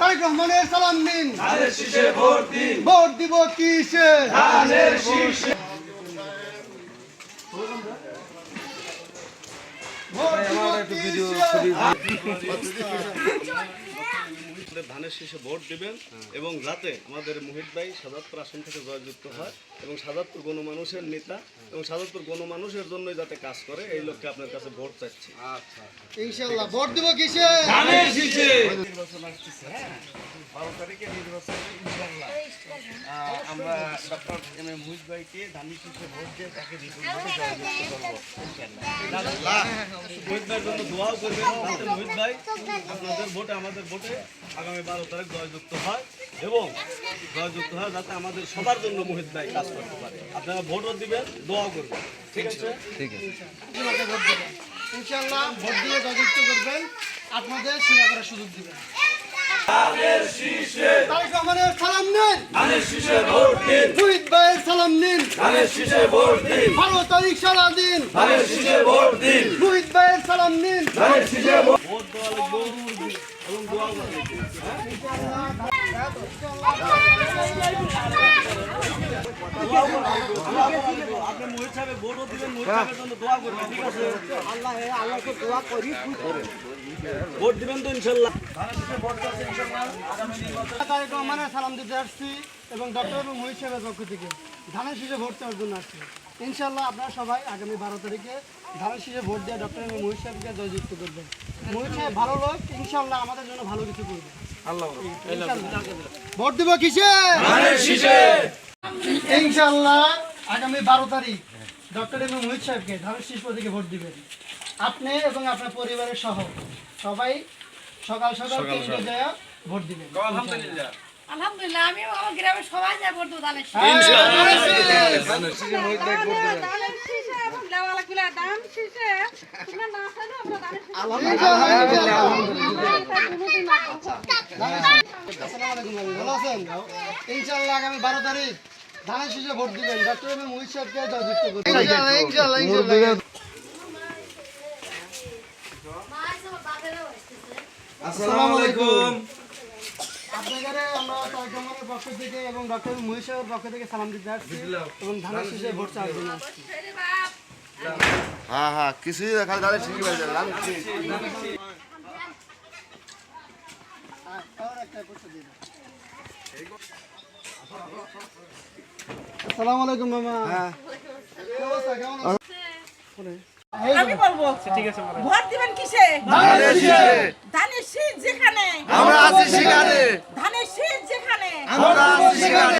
তারেক রহমানের সালাম নিন ধানের শীষে ভোট দিন। ভোট দিব কিসে? ধানের শীষে। ভোট ধানের শীষে দিবেন এবং যাতে আমাদের মোহিত ভাই সাজাদপুর আসন থেকে জয়যুক্ত হয় এবং সাজাদপুর গণমানুষের নেতা এবং সাজাদপুর গণমানুষের জন্যই যাতে কাজ করে এই লক্ষ্যে আপনার কাছে ভোট চাচ্ছি। ইনশাল্লাহ ভোট দিব কিসে? বারো তারিখে নির্বাচন ইনশাল্লাহ আমরা ডক্টর এম এ মুহিত ভাইকে ধানের শীষে ভোট দিয়ে তাকে করব মোহিত ভাইয়ের জন্য দোয়াও করবেন মোহিত ভাই। আপনাদের ভোটে আমাদের ভোটে আগামী বারো তারিখ জয়যুক্ত হয় এবং জয়যুক্ত হয় যাতে আমাদের সবার জন্য মোহিত ভাই কাজ করতে পারে। আপনারা ভোটও দিবেন দোয়াও করবেন। ঠিক আছে? ভোট দিবেন। ইনশাআল্লাহ। ভোট দিয়ে জয়যুক্ত করবেন। আপনাদের সেবা করার সুযোগ দিবেন। তারেক রহমানের সালাম নিন। মুহিত ভাইয়ের সালাম নিন। বারো তারিখ সারা দিন। ভাইয়ের সালাম নিন। সালাম দিতে আসছি এবং ডক্টর এবং মহিত সাহেবের পক্ষ থেকে ধানের শীষে ভোট দেওয়ার জন্য আসছি ইনশাল্লাহ, আপনারা সবাই আগামী বারো তারিখে ধানের শীষে ভোট দিয়ে ডক্টর এবং মহিত সাহেবকে জয়যুক্ত করবেন মহিত সাহেব ভালো লোক, ইনশাল্লাহ আমাদের জন্য ভালো কিছু করবে। ভোট দিব কিসে? ইনশাল্লাহ আগামী বারো তারিখ ডক্টর এম মোহিত সাহেবকে ধানের শীষ প্রতীকে ভোট দিবেন। আপনি এবং আপনার পরিবারের সহ সবাই সকাল সকাল কেন্দ্রে যায় ভোট দিবেন। আলহামদুলিল্লাহ। আমি আমার গ্রামের সবাই যায় ভোট দেবো ধানের ধানের শীষে ইনশাল্লাহ আগামী বারো তারিখ ধানের শীষে ভোট দিবেন। ডক্টর এম সাহেবকে জয়যুক্ত করবেন আসসালামু আলাইকুম। আপনাদের আমরা পক্ষ থেকে এবং ডক্টর মুহিত সাহেবের পক্ষ থেকে সালাম দিতে আসছি এবং ধানের শীষে ভোট চাওয়ার জন্য আসছি। হ্যাঁ হ্যাঁ কিছুই দেখা দাঁড়ে ঠিকই পাই যাবে আমি আসসালামু আলাইকুম মামা। কি অবস্থা? কেমন আছেন? আমি বলব ঠিক আছে ভোট দিবেন কিসে? ধানের শীত যেখানে। আমরা আছি সেখানে। ধানের শীত যেখানে। আমরা আছি সেখানে।